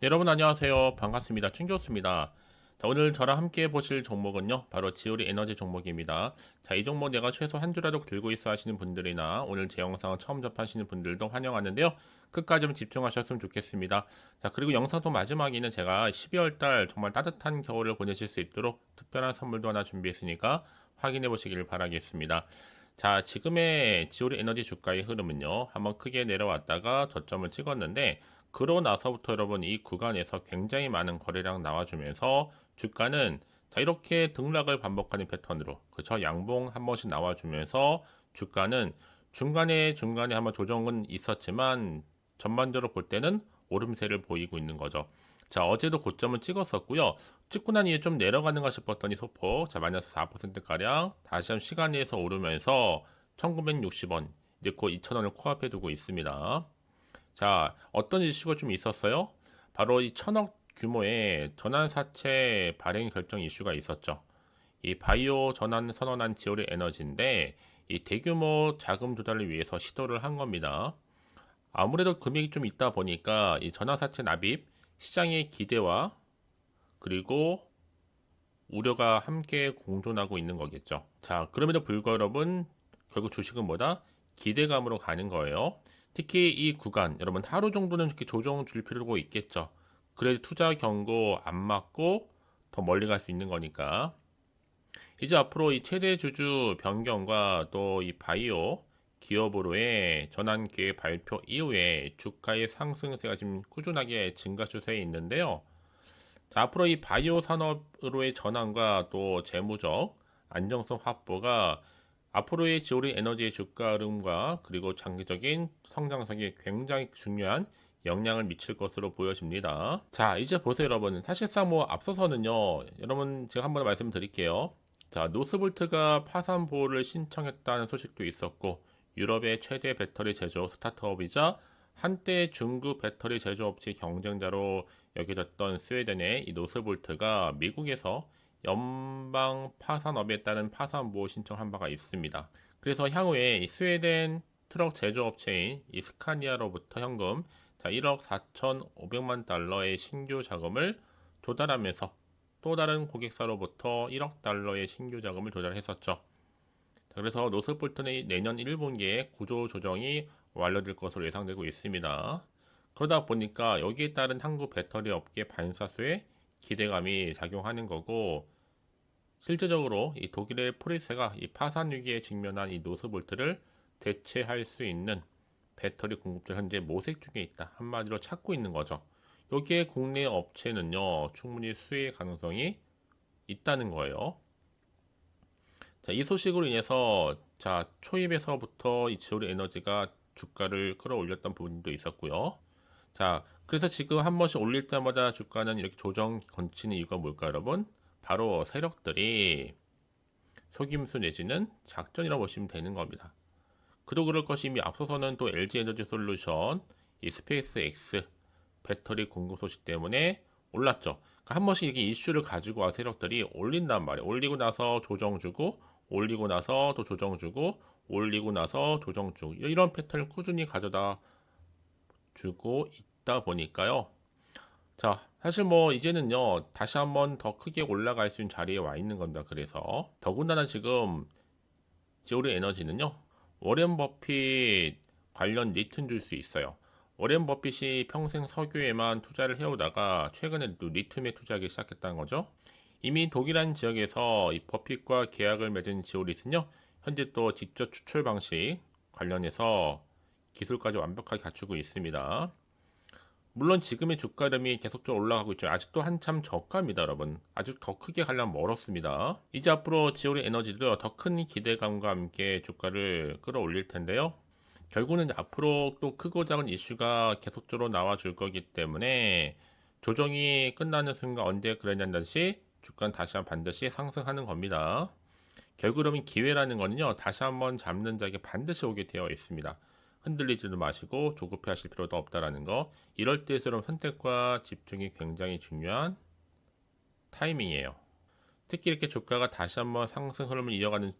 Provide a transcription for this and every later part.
네, 여러분 안녕하세요. 반갑습니다. 충교수입니다. 자, 오늘 저랑 함께 보실 종목은요. 바로 지오리 에너지 종목입니다. 자, 이 종목 내가 최소 한 주라도 들고 있어 하시는 분들이나 오늘 제 영상을 처음 접하시는 분들도 환영하는데요. 끝까지 좀 집중하셨으면 좋겠습니다. 자, 그리고 영상도 마지막에는 제가 12월 달 정말 따뜻한 겨울을 보내실 수 있도록 특별한 선물도 하나 준비했으니까 확인해 보시길 바라겠습니다. 자, 지금의 지오리 에너지 주가의 흐름은요. 한번 크게 내려왔다가 저점을 찍었는데 그러고 나서부터 여러분 이 구간에서 굉장히 많은 거래량 나와주면서 주가는 자 이렇게 등락을 반복하는 패턴으로 그렇죠 양봉 한 번씩 나와주면서 주가는 중간에 중간에 한번 조정은 있었지만 전반적으로 볼 때는 오름세를 보이고 있는 거죠. 자 어제도 고점을 찍었었고요. 찍고 난 이후에 좀 내려가는가 싶었더니 소폭 자 마이너스 4% 가량 다시 한번 시간 내에서 오르면서 1960원 이제 곧 2,000원을 코앞에 두고 있습니다. 자, 어떤 이슈가 좀 있었어요? 바로 이 천억 규모의 전환사채 발행 결정 이슈가 있었죠. 이 바이오 전환 선언한 지오리 에너지인데 이 대규모 자금 조달을 위해서 시도를 한 겁니다. 아무래도 금액이 좀 있다 보니까 이 전환사채 납입 시장의 기대와 그리고 우려가 함께 공존하고 있는 거겠죠. 자, 그럼에도 불구하고 여러분 결국 주식은 뭐다? 기대감으로 가는 거예요. 특히 이 구간 여러분 하루 정도는 이렇게 조정 줄 필요가 있겠죠. 그래도 투자 경고 안 맞고 더 멀리 갈 수 있는 거니까. 이제 앞으로 이 최대 주주 변경과 또 이 바이오 기업으로의 전환 계획 발표 이후에 주가의 상승세가 지금 꾸준하게 증가 추세에 있는데요. 자, 앞으로 이 바이오 산업으로의 전환과 또 재무적 안정성 확보가 앞으로의 지오리 에너지의 주가 흐름과 그리고 장기적인 성장성에 굉장히 중요한 영향을 미칠 것으로 보여집니다. 자, 이제 보세요, 여러분. 사실상 뭐 앞서서는요, 여러분 제가 한번 말씀드릴게요. 자, 노스볼트가 파산 보호를 신청했다는 소식도 있었고, 유럽의 최대 배터리 제조업 스타트업이자 한때 중국 배터리 제조업체 경쟁자로 여겨졌던 스웨덴의 이 노스볼트가 미국에서 연방 파산 업에 따른 파산 보호 신청한 바가 있습니다. 그래서 향후에 스웨덴 트럭 제조업체인 이 스카니아로부터 현금 자, 1억 4,500만 달러의 신규 자금을 조달하면서 또 다른 고객사로부터 1억 달러의 신규 자금을 조달했었죠. 자, 그래서 노스볼트는 내년 1분기에 구조 조정이 완료될 것으로 예상되고 있습니다. 그러다 보니까 여기에 따른 한국 배터리 업계 반사수에 기대감이 작용하는 거고 실제적으로 이 독일의 포리스가 이 파산 위기에 직면한 이 노스볼트를 대체할 수 있는 배터리 공급자 현재 모색 중에 있다. 한마디로 찾고 있는 거죠. 여기에 국내 업체는요, 충분히 수혜 가능성이 있다는 거예요. 자, 이 소식으로 인해서 자, 초입에서부터 이 지오리 에너지가 주가를 끌어올렸던 부분도 있었고요. 자, 그래서 지금 한 번씩 올릴 때마다 주가는 이렇게 조정 건치는 이유가 뭘까, 여러분? 바로 세력들이 속임수 내지는 작전이라고 보시면 되는 겁니다. 그도 그럴 것이 이미 앞서서는 또 LG 에너지 솔루션, 이 스페이스 X 배터리 공급 소식 때문에 올랐죠. 그러니까 한 번씩 이렇게 이슈를 가지고 와 세력들이 올린단 말이에요. 올리고 나서 조정 주고, 올리고 나서 또 조정 주고, 올리고 나서 조정 주고 이런 패턴을 꾸준히 가져다 주고 있다 보니까요. 자, 사실 뭐 이제는요, 다시 한번 더 크게 올라갈 수 있는 자리에 와 있는 겁니다. 그래서 더군다나 지금 지오리 에너지는요, 워렌 버핏 관련 리튼 줄수 있어요. 워렌 버핏이 평생 석유에만 투자를 해오다가 최근에 또 리튬에 투자하기 시작했다는 거죠. 이미 독일한 지역에서 이 버핏과 계약을 맺은 지오리스는요, 현재 또 직접 추출 방식 관련해서 기술까지 완벽하게 갖추고 있습니다. 물론 지금의 주가 흐름이 계속적으로 올라가고 있죠. 아직도 한참 저가입니다, 여러분. 아직 더 크게 가려면 멀었습니다. 이제 앞으로 지오리 에너지도 더 큰 기대감과 함께 주가를 끌어올릴 텐데요. 결국은 앞으로 또 크고 작은 이슈가 계속적으로 나와줄 거기 때문에 조정이 끝나는 순간 언제 그러냐는 듯이 주가는 다시 한번 반드시 상승하는 겁니다. 결국 그러면 기회라는 거는요, 다시 한번 잡는 자에게 반드시 오게 되어 있습니다. 흔들리지도 마시고 조급해 하실 필요도 없다라는 거. 이럴 때일수록 선택과 집중이 굉장히 중요한 타이밍이에요. 특히 이렇게 주가가 다시 한번 상승 흐름을 이어가는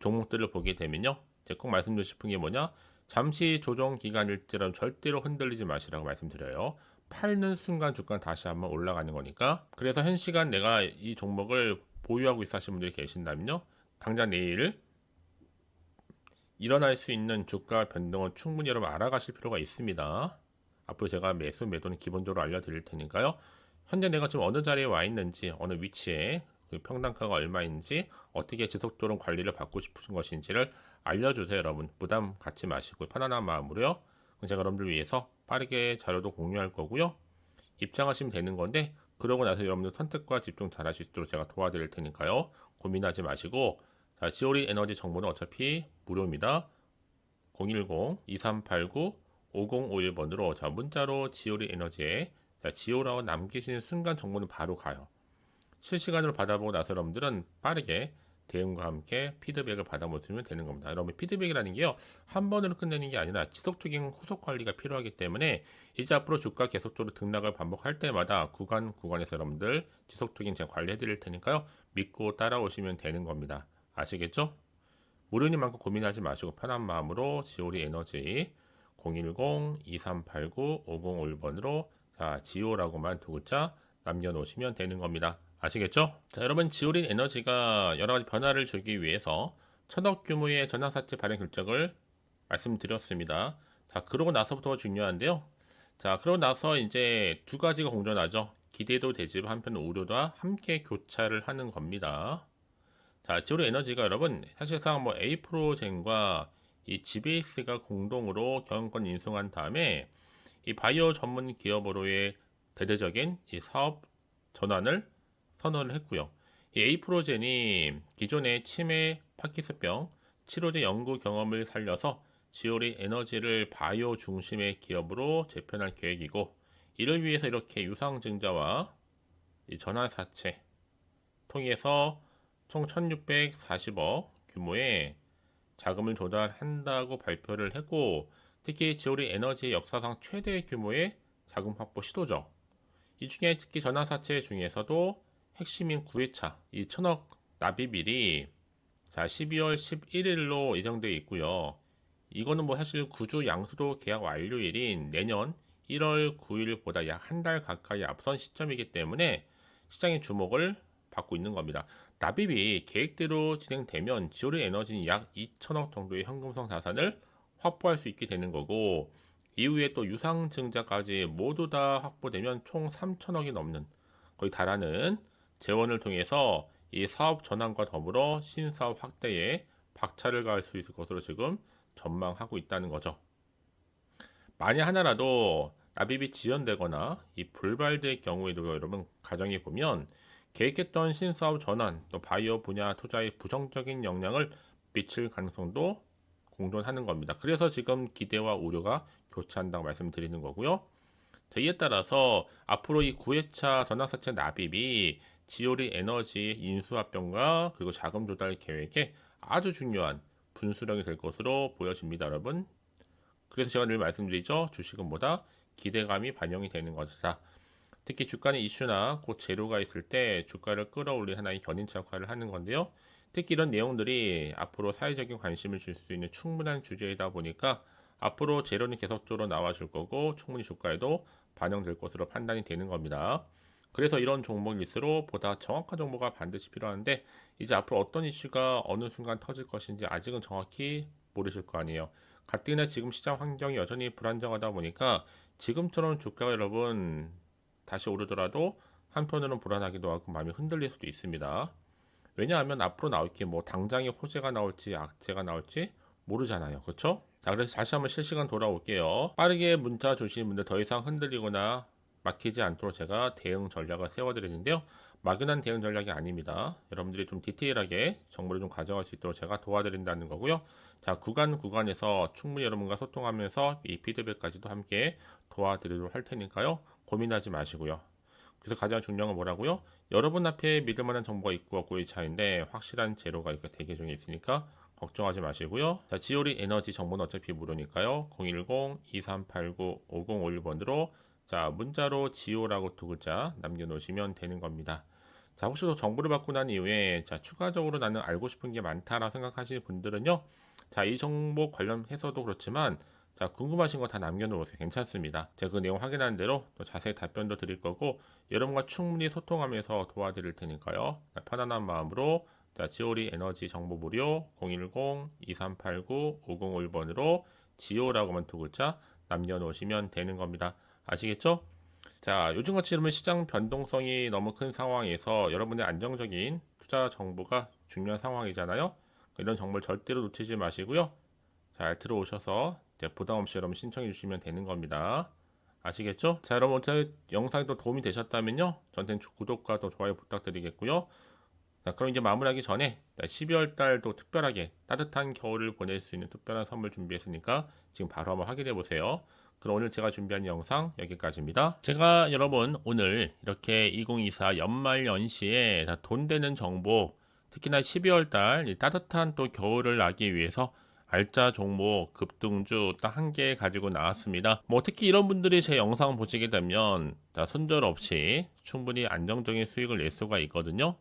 종목들을 보게 되면요. 제가 꼭 말씀드리고 싶은 게 뭐냐? 잠시 조정 기간일지라도 절대로 흔들리지 마시라고 말씀드려요. 팔는 순간 주가 다시 한번 올라가는 거니까 그래서 현 시간 내가 이 종목을 보유하고 있어 하시는 분들이 계신다면요 당장 내일 일어날 수 있는 주가 변동을 충분히 여러분 알아가실 필요가 있습니다. 앞으로 제가 매수 매도는 기본적으로 알려드릴 테니까요. 현재 내가 지금 어느 자리에 와 있는지 어느 위치에 그 평단가가 얼마인지 어떻게 지속적으로 관리를 받고 싶으신 것인지를 알려주세요 여러분. 부담 갖지 마시고 편안한 마음으로요. 제가 여러분들 위해서 빠르게 자료도 공유할 거고요. 입장하시면 되는 건데 그러고 나서 여러분들 선택과 집중 잘 하실 수 있도록 제가 도와드릴 테니까요. 고민하지 마시고 자 지오리 에너지 정보는 어차피 무료입니다 010-2389-5051번으로 자 문자로 지오리 에너지에 자 지오라고 남기신 순간 정보는 바로 가요 실시간으로 받아보고 나서 여러분들은 빠르게 대응과 함께 피드백을 받아보시면 되는 겁니다. 여러분 피드백이라는 게요 한 번으로 끝내는 게 아니라 지속적인 후속 관리가 필요하기 때문에 이제 앞으로 주가 계속적으로 등락을 반복할 때마다 구간 구간에서 여러분들 지속적인 제가 관리해 드릴 테니까요 믿고 따라오시면 되는 겁니다. 아시겠죠? 무료인 만큼 고민하지 마시고 편한 마음으로 지오리 에너지 010-2389-5051번으로 자 지오라고만 두 글자 남겨놓으시면 되는 겁니다. 아시겠죠? 자, 여러분 지오린 에너지가 여러 가지 변화를 주기 위해서 천억 규모의 전화사채 발행 결정을 말씀드렸습니다. 자, 그러고 나서부터 중요한데요. 자, 그러고 나서 이제 두 가지가 공존하죠. 기대도 되지만 한편 우려도 함께 교차를 하는 겁니다. 자, 지오린 에너지가 여러분 사실상 뭐 에이프로젠과 이 GBS가 공동으로 경영권 인수한 다음에 이 바이오 전문 기업으로의 대대적인 이 사업 전환을 선언을 했고요. 이 에이프로젠이 기존의 치매, 파키스병 치료제 연구 경험을 살려서 지오리 에너지를 바이오 중심의 기업으로 재편할 계획이고 이를 위해서 이렇게 유상증자와 전환사채 통해서 총 1640억 규모의 자금을 조달한다고 발표를 했고 특히 지오리 에너지의 역사상 최대 규모의 자금 확보 시도죠. 이 중에 특히 전환사채 중에서도 핵심인 9회차 이 천억 납입일이 자 12월 11일로 예정되어 있고요. 이거는 뭐 사실 구주 양수도 계약 완료일인 내년 1월 9일보다 약 한 달 가까이 앞선 시점이기 때문에 시장의 주목을 받고 있는 겁니다. 납입이 계획대로 진행되면 지오리 에너지는 약 2천억 정도의 현금성 자산을 확보할 수 있게 되는 거고 이후에 또 유상증자까지 모두 다 확보되면 총 3천억이 넘는 거의 달하는 재원을 통해서 이 사업 전환과 더불어 신사업 확대에 박차를 가할 수 있을 것으로 지금 전망하고 있다는 거죠. 만약 하나라도 납입이 지연되거나 이 불발될 경우에도 여러분 가정해 보면 계획했던 신사업 전환 또 바이오 분야 투자에 부정적인 영향을 미칠 가능성도 공존하는 겁니다. 그래서 지금 기대와 우려가 교차한다고 말씀드리는 거고요. 이에 따라서 앞으로 이 9회차 전환사채 납입이 지오리 에너지 인수합병과 그리고 자금 조달 계획에 아주 중요한 분수령이 될 것으로 보여집니다, 여러분. 그래서 제가 늘 말씀드리죠. 주식은 뭐다? 기대감이 반영이 되는 것이다. 특히 주가는 이슈나 곧 재료가 있을 때 주가를 끌어올리 하나의 견인차 역할을 하는 건데요. 특히 이런 내용들이 앞으로 사회적인 관심을 줄 수 있는 충분한 주제이다 보니까 앞으로 재료는 계속적으로 나와줄 거고 충분히 주가에도 반영될 것으로 판단이 되는 겁니다. 그래서 이런 종목일수록 보다 정확한 정보가 반드시 필요한데 이제 앞으로 어떤 이슈가 어느 순간 터질 것인지 아직은 정확히 모르실 거 아니에요. 가뜩이나 지금 시장 환경이 여전히 불안정하다 보니까 지금처럼 주가가 여러분 다시 오르더라도 한편으로는 불안하기도 하고 마음이 흔들릴 수도 있습니다. 왜냐하면 앞으로 나올 게 뭐 당장에 호재가 나올지 악재가 나올지 모르잖아요. 그렇죠? 자, 그래서 다시 한번 실시간 돌아올게요. 빠르게 문자 주시는 분들 더 이상 흔들리거나 막히지 않도록 제가 대응 전략을 세워드리는데요. 막연한 대응 전략이 아닙니다. 여러분들이 좀 디테일하게 정보를 좀 가져갈 수 있도록 제가 도와드린다는 거고요. 자, 구간 구간에서 충분히 여러분과 소통하면서 이 피드백까지도 함께 도와드리도록 할 테니까요. 고민하지 마시고요. 그래서 가장 중요한 건 뭐라고요? 여러분 앞에 믿을 만한 정보가 있고 없고의 차이인데 확실한 재료가 이렇게 대기 중에 있으니까 걱정하지 마시고요. 자, 지오리 에너지 정보는 어차피 무료니까요. 010-2389-5051번으로 자, 문자로 지오라고 두 글자 남겨놓으시면 되는 겁니다. 자, 혹시 더 정보를 받고 난 이후에 자, 추가적으로 나는 알고 싶은 게 많다라 생각하시는 분들은요. 자, 이 정보 관련해서도 그렇지만 자, 궁금하신 거 다 남겨놓으세요. 괜찮습니다. 제가 그 내용 확인한 대로 또 자세히 답변도 드릴 거고, 여러분과 충분히 소통하면서 도와드릴 테니까요. 자, 편안한 마음으로, 자, 지오리 에너지 정보 무료 010-2389-501번으로 지오라고만 두 글자 남겨놓으시면 되는 겁니다. 아시겠죠? 자, 요즘같이 이러면 시장 변동성이 너무 큰 상황에서 여러분의 안정적인 투자 정보가 중요한 상황이잖아요. 이런 정보를 절대로 놓치지 마시고요. 잘 들어오셔서 부담 없이 여러분 신청해 주시면 되는 겁니다. 아시겠죠? 자, 여러분 제 영상이 또 도움이 되셨다면요. 저한테 구독과 또 좋아요 부탁드리겠고요. 자, 그럼 이제 마무리하기 전에 12월 달도 특별하게 따뜻한 겨울을 보낼 수 있는 특별한 선물 준비했으니까 지금 바로 한번 확인해 보세요. 그럼 오늘 제가 준비한 영상 여기까지입니다. 제가 여러분 오늘 이렇게 2024 연말 연시에 다돈 되는 정보 특히나 12월 달이 따뜻한 또 겨울을 나기 위해서 알짜 종목 급등주 딱 한 개 가지고 나왔습니다. 뭐 특히 이런 분들이 제 영상 보시게 되면 자, 손절 없이 충분히 안정적인 수익을 낼 수가 있거든요.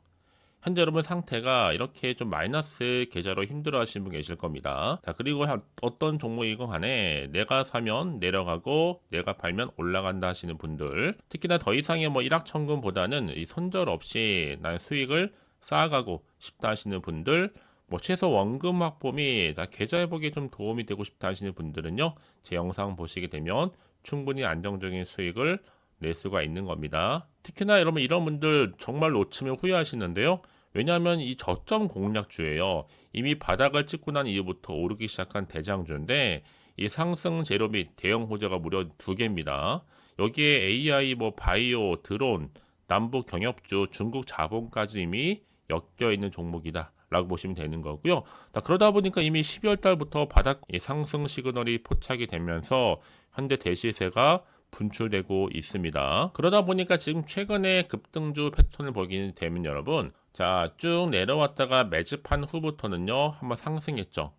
현재 여러분 상태가 이렇게 좀 마이너스 계좌로 힘들어 하시는 분 계실 겁니다. 자, 그리고 한- 어떤 종목이건 간에 내가 사면 내려가고 내가 팔면 올라간다 하시는 분들 특히나 더 이상의 뭐 일확천금보다는 이 손절 없이 난 수익을 쌓아가고 싶다 하시는 분들 뭐 최소 원금 확보 및 자, 계좌 회복에 좀 도움이 되고 싶다 하시는 분들은요 제 영상 보시게 되면 충분히 안정적인 수익을 낼 수가 있는 겁니다. 특히나 여러분 이런 분들 정말 놓치면 후회하시는데요. 왜냐하면 이 저점 공략주예요. 이미 바닥을 찍고 난 이후부터 오르기 시작한 대장주인데 이 상승 재료 및 대형 호재가 무려 두 개입니다. 여기에 AI, 뭐 바이오, 드론, 남북 경협주, 중국 자본까지 이미 엮여 있는 종목이다. 라고 보시면 되는 거고요. 자, 그러다 보니까 이미 12월 달부터 바닥 이 상승 시그널이 포착이 되면서 현대 대시세가 분출되고 있습니다. 그러다 보니까 지금 최근에 급등주 패턴을 보게 되면 여러분, 자, 쭉 내려왔다가 매집한 후부터는요, 한번 상승했죠.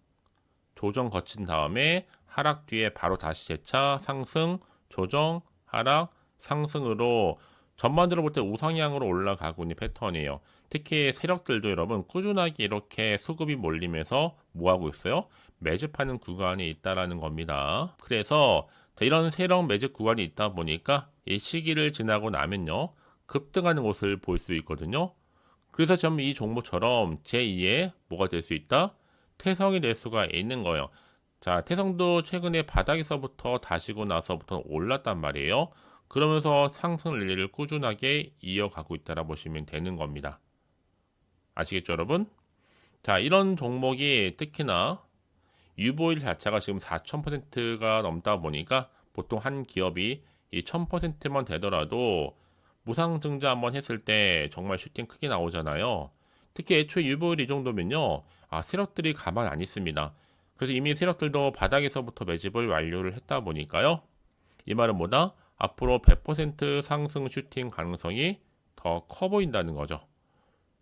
조정 거친 다음에 하락 뒤에 바로 다시 재차 상승, 조정, 하락, 상승으로 전반적으로 볼 때 우상향으로 올라가고 있는 패턴이에요. 특히 세력들도 여러분 꾸준하게 이렇게 수급이 몰리면서 뭐 하고 있어요? 매집하는 구간이 있다라는 겁니다. 그래서 자, 이런 세력 매집 구간이 있다 보니까 이 시기를 지나고 나면요 급등하는 것을 볼 수 있거든요. 그래서 저는 이 종목처럼 제2의 뭐가 될 수 있다? 태성이 될 수가 있는 거예요. 자, 태성도 최근에 바닥에서부터 다시고 나서부터 올랐단 말이에요. 그러면서 상승 릴리를 꾸준하게 이어가고 있다라 보시면 되는 겁니다. 아시겠죠, 여러분? 자, 이런 종목이 특히나 유보일 자체가 지금 4,000%가 넘다 보니까 보통 한 기업이 이 1,000%만 되더라도 무상 증자 한번 했을 때 정말 슈팅 크게 나오잖아요. 특히 애초에 유보일 이 정도면요. 아, 세력들이 가만 안 있습니다. 그래서 이미 세력들도 바닥에서부터 매집을 완료를 했다 보니까요. 이 말은 뭐다? 앞으로 100% 상승 슈팅 가능성이 더 커 보인다는 거죠.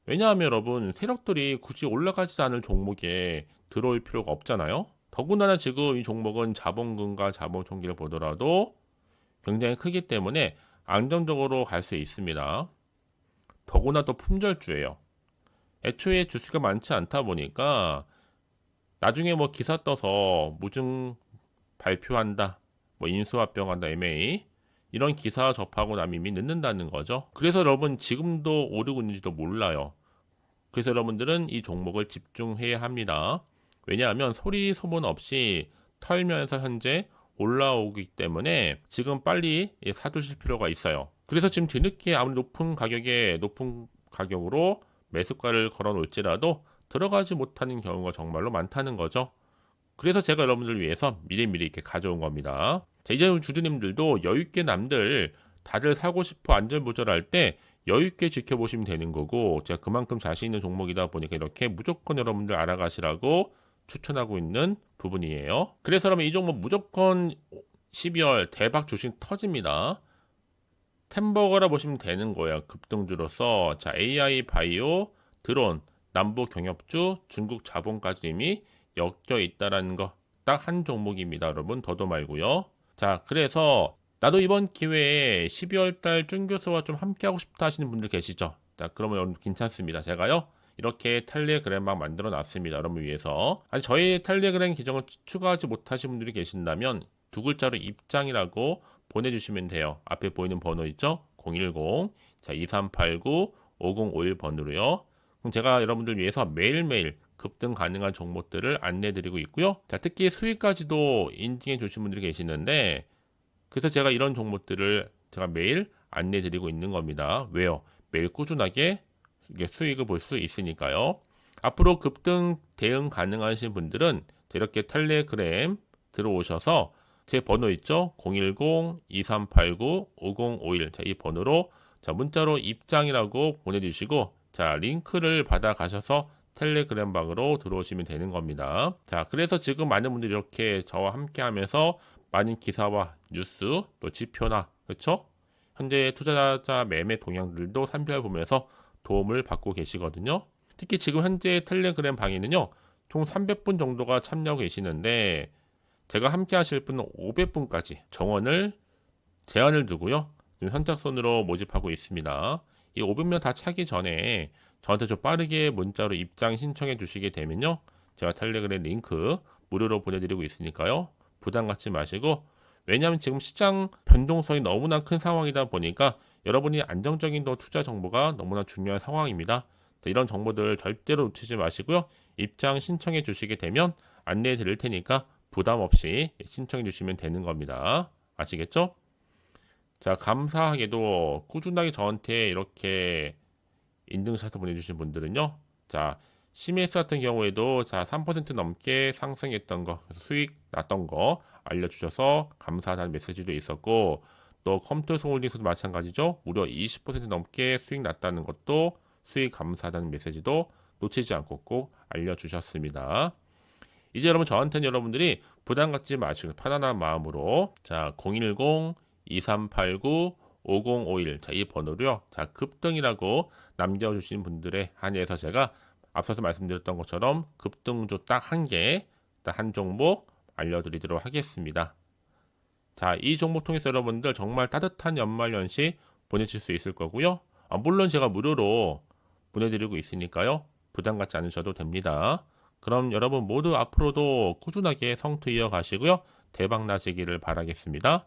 왜냐하면 여러분 세력들이 굳이 올라가지 않을 종목에 들어올 필요가 없잖아요. 더군다나 지금 이 종목은 자본금과 자본 총기를 보더라도 굉장히 크기 때문에 안정적으로 갈 수 있습니다. 더구나 또 품절주예요. 애초에 주수가 많지 않다 보니까 나중에 뭐 기사 떠서 무증 발표한다, 뭐 인수합병한다, MA 이런 기사 접하고 나면 이미 늦는다는 거죠. 그래서 여러분 지금도 오르고 있는지도 몰라요. 그래서 여러분들은 이 종목을 집중해야 합니다. 왜냐하면 소리 소문 없이 털면서 현재 올라오기 때문에 지금 빨리 사두실 필요가 있어요. 그래서 지금 뒤늦게 아무리 높은 가격에 높은 가격으로 매수가를 걸어 놓을지라도 들어가지 못하는 경우가 정말로 많다는 거죠. 그래서 제가 여러분들 위해서 미리미리 이렇게 가져온 겁니다. 자, 이제 주주님들도 여유있게 남들 다들 사고 싶어 안전부절할 때 여유있게 지켜보시면 되는 거고 제가 그만큼 자신 있는 종목이다 보니까 이렇게 무조건 여러분들 알아가시라고 추천하고 있는 부분이에요. 그래서 여러분 이 종목 무조건 12월 대박 주식 터집니다. 템버거라 보시면 되는 거예요. 급등주로서 자 AI 바이오 드론 남북 경협주 중국 자본까지 이미 엮여 있다라는 거 딱 한 종목입니다, 여러분. 더도 말고요. 자, 그래서 나도 이번 기회에 12월 달 준 교수와 좀 함께 하고 싶다 하시는 분들 계시죠? 자, 그러면 여러분 괜찮습니다. 제가요. 이렇게 텔레그램방 만들어 놨습니다. 여러분 위해서. 아니 저희 텔레그램 계정을 추- 추가하지 못하신 분들이 계신다면 두 글자로 입장이라고 보내주시면 돼요. 앞에 보이는 번호 있죠? 010, 자, 2389, 5051번으로요. 그럼 제가 여러분들 위해서 매일매일 급등 가능한 종목들을 안내 드리고 있고요. 자, 특히 수익까지도 인증해 주신 분들이 계시는데, 그래서 제가 이런 종목들을 제가 매일 안내 드리고 있는 겁니다. 왜요? 매일 꾸준하게 수익을 볼 수 있으니까요. 앞으로 급등 대응 가능하신 분들은 이렇게 텔레그램 들어오셔서 제 번호 있죠? 010-2389-5051. 자, 이 번호로 자, 문자로 입장이라고 보내주시고, 자, 링크를 받아 가셔서 텔레그램 방으로 들어오시면 되는 겁니다. 자, 그래서 지금 많은 분들이 이렇게 저와 함께 하면서 많은 기사와 뉴스, 또 지표나, 그렇죠? 현재 투자자 매매 동향들도 살펴보면서 도움을 받고 계시거든요. 특히 지금 현재 텔레그램 방에는요, 총 300분 정도가 참여하고 계시는데, 제가 함께 하실 분은 500분까지 정원을 제한을 두고요. 현착손으로 모집하고 있습니다. 이 500명 다 차기 전에 저한테 좀 빠르게 문자로 입장 신청해 주시게 되면요. 제가 텔레그램 링크 무료로 보내드리고 있으니까요. 부담 갖지 마시고 왜냐하면 지금 시장 변동성이 너무나 큰 상황이다 보니까 여러분이 안정적인 또 투자 정보가 너무나 중요한 상황입니다. 자, 이런 정보들 절대로 놓치지 마시고요. 입장 신청해 주시게 되면 안내해 드릴 테니까 부담 없이 신청해 주시면 되는 겁니다. 아시겠죠? 자, 감사하게도 꾸준하게 저한테 이렇게 인증샷을 보내주신 분들은요. 자, CMS 같은 경우에도 자, 3% 넘게 상승했던 거, 수익 났던 거 알려주셔서 감사하다는 메시지도 있었고, 또 컴퓨터 홀딩스도 마찬가지죠. 무려 20% 넘게 수익 났다는 것도 수익 감사하다는 메시지도 놓치지 않고 꼭 알려주셨습니다. 이제 여러분 저한테는 여러분들이 부담 갖지 마시고 편안한 마음으로 자 010 2389 5051 자 이 번호로요 자 급등이라고 남겨주신 분들의 한해서 제가 앞서서 말씀드렸던 것처럼 급등주 딱 한 개, 딱 한 종목 알려드리도록 하겠습니다. 자, 이 종목 통해서 여러분들 정말 따뜻한 연말연시 보내실 수 있을 거고요. 아, 물론 제가 무료로 보내드리고 있으니까요. 부담 갖지 않으셔도 됩니다. 그럼 여러분 모두 앞으로도 꾸준하게 성투 이어가시고요. 대박 나시기를 바라겠습니다.